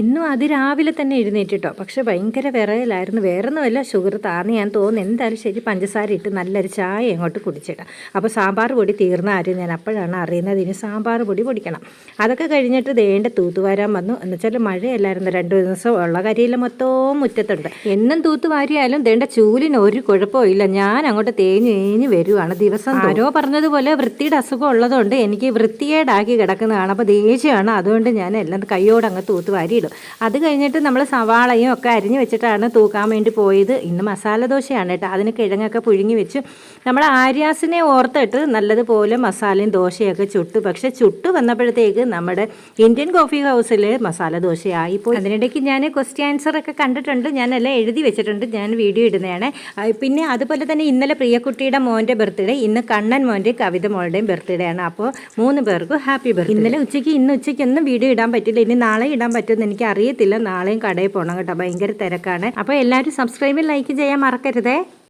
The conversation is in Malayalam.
ഇന്നും അതിരാവിലെ തന്നെ എഴുന്നേറ്റിട്ടോ. പക്ഷെ ഭയങ്കര വിറയലായിരുന്നു. വേറൊന്നുമല്ല ഷുഗർ താന്ന് ഞാൻ തോന്നുന്നു. എന്തായാലും ശരി പഞ്ചസാര ഇട്ട് നല്ലൊരു ചായ അങ്ങോട്ട് കുടിച്ചിട്ടാം അപ്പോൾ സാമ്പാർ പൊടി തീർന്ന ആരും ഞാൻ അപ്പോഴാണ് അറിയുന്നത് ഇനി സാമ്പാർ പൊടി പൊടിക്കണം. അതൊക്കെ കഴിഞ്ഞിട്ട് ദേണ്ട തൂത്തുവാരാൻ വന്നു. എന്നുവെച്ചാൽ മഴയല്ലായിരുന്നു. രണ്ട് ദിവസം ഉള്ള കരിയില മൊത്തവും മുറ്റത്തുണ്ട്. എന്നും തൂത്തുവാരിയാലും ദേണ്ട ചൂലിന് ഒരു കുഴപ്പമില്ല ഞാൻ അങ്ങോട്ട് തേഞ്ഞ് തേഞ്ഞ് വരുവാണ് ദിവസം ആരോ പറഞ്ഞതുപോലെ വൃത്തിയുടെ അസുഖം ഉള്ളതുകൊണ്ട് എനിക്ക് വൃത്തികേടാക്കി കിടക്കുന്നതാണ്. അപ്പോൾ ദേഷ്യമാണ് അതുകൊണ്ട് ഞാൻ എല്ലാം കയ്യോടങ്ങ് തൂത്തുവാരിയിടും തൂത്ത് വാരിയിടും. അത് കഴിഞ്ഞിട്ട് നമ്മൾ സവാളയും ഒക്കെ അരിഞ്ഞ് വെച്ചിട്ടാണ് തൂക്കാൻ വേണ്ടി പോയത്. ഇന്ന് മസാല ദോശയാണ് കേട്ടോ. അതിന് കിഴങ്ങൊക്കെ പുഴുങ്ങി വെച്ച്. നമ്മൾ ആര്യാസിനെ ഓർത്തിട്ട് നല്ലതുപോലെ മസാലയും ദോശയൊക്കെ ചുട്ടു. പക്ഷെ ചുട്ടു വന്നപ്പോഴത്തേക്ക് നമ്മുടെ ഇന്ത്യൻ കോഫി ഹൗസിൽ മസാല ദോശയായി പോയി അതിനിടയ്ക്ക് ഞാൻ ക്വസ്റ്റ്യൻ ആൻസർ ഒക്കെ കണ്ടിട്ടുണ്ട്. ഞാനെല്ലാം എഴുതി വെച്ചിട്ടുണ്ട്. ഞാൻ വീഡിയോ ഇടുന്നതാണ്. പിന്നെ അതുപോലെ തന്നെ ഇന്നലെ പ്രിയക്കുട്ടിയുടെ മോന്റെ ബർത്ത്ഡേ. ഇന്ന് കണ്ണൻ മോന്റെ കവിത മോളുടെയും ബർത്ത്ഡേ ആണ്. അപ്പോൾ മൂന്ന് പേർക്കും ഹാപ്പി ബർത്ത്ഡേ. ഇന്നലെ ഉച്ചയ്ക്ക് ഇന്ന് ഉച്ചയ്ക്കൊന്നും വീഡിയോ ഇടാൻ പറ്റില്ല. ഇനി നാളെ ഇടാൻ പറ്റുമെന്ന് എനിക്ക് അറിയത്തില്ല നാളെയും കടയിൽ പോകണം കേട്ടോ. ഭയങ്കര തിരക്കാണ്. അപ്പോൾ എല്ലാവരും സബ്സ്ക്രൈബ് ലൈക്ക് ചെയ്യാൻ മറക്കരുതേ.